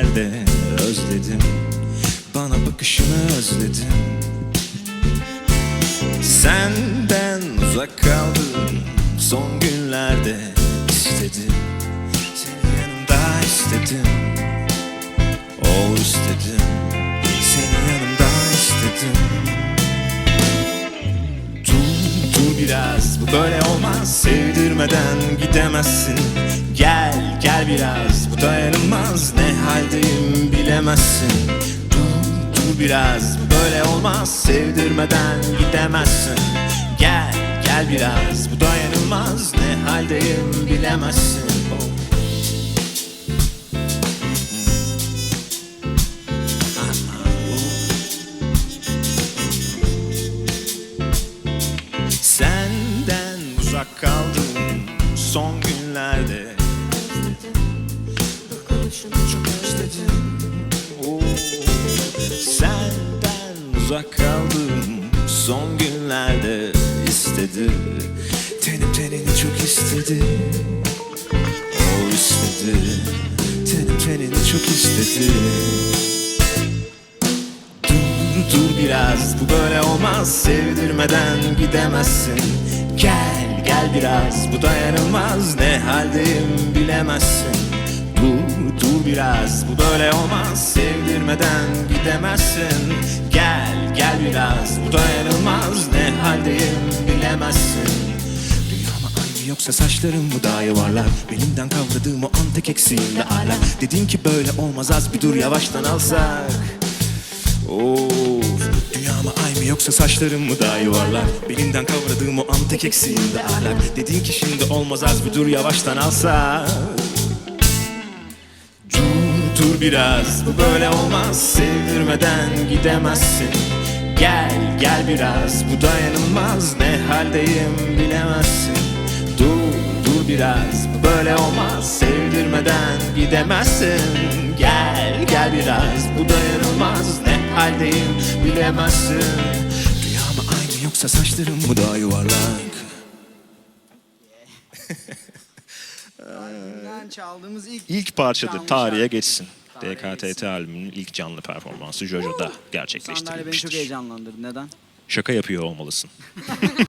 Günlerde özledim. Bana bakışını özledim. Senden uzak kaldım. Son günlerde istedim. Seni yanımda istedim. O istedim. Seni yanımda istedim. Dur, dur biraz. Bu böyle olmaz. Sevdirmeden gidemezsin. Gel, gel biraz. Bu dayanılmaz. Ne haldeyim bilemezsin. Dur, dur biraz böyle olmaz. Sevdirmeden gidemezsin. Gel, gel biraz bu dayanılmaz. Ne haldeyim bilemezsin. Senden uzak kaldım son günlerde Çok özledim. Senden uzak kaldım son günlerde istedi. Tenim tenini çok istedi. O istedi. Tenim tenini çok istedi. Dur dur biraz bu böyle olmaz. Sevdirmeden gidemezsin. Gel gel biraz bu dayanılmaz. Ne haldeyim bilemezsin Dur dur biraz bu böyle olmaz. Sevdirmeden gidemezsin. Gel gel biraz bu dayanılmaz. Ne haldeyim bilemezsin. Yoksa saçlarım mı daha yuvarlak? Belimden kavradığım o an tek eksiğimle hala Dedin ki böyle olmaz az bir dur yavaştan alsak. Of Dünyama ay mı yoksa saçlarım mı daha yuvarlak? Belinden kavradığım o an tek eksiğimde ahlak. Dedin ki şimdi olmaz az bir dur yavaştan alsa Dur biraz bu böyle olmaz. Sevdirmeden gidemezsin. Gel gel biraz bu dayanılmaz. Ne haldeyim bilemezsin. Dur dur biraz bu böyle olmaz. Sevdirmeden gidemezsin. Gel gel biraz bu dayanılmaz. Ne haldeyim bilemezsin. Dünyama aynı yoksa saçlarım mı daha yuvarlak Albümden çaldığımız ilk İlk parçadır tarihe şarkı. geçsin. Tarihe DKTT albümünün ilk canlı performansı Jojo'da Sandalye beni çok gerçekleştirilmiştir. heyecanlandırdı. Neden? Şaka yapıyor olmalısın.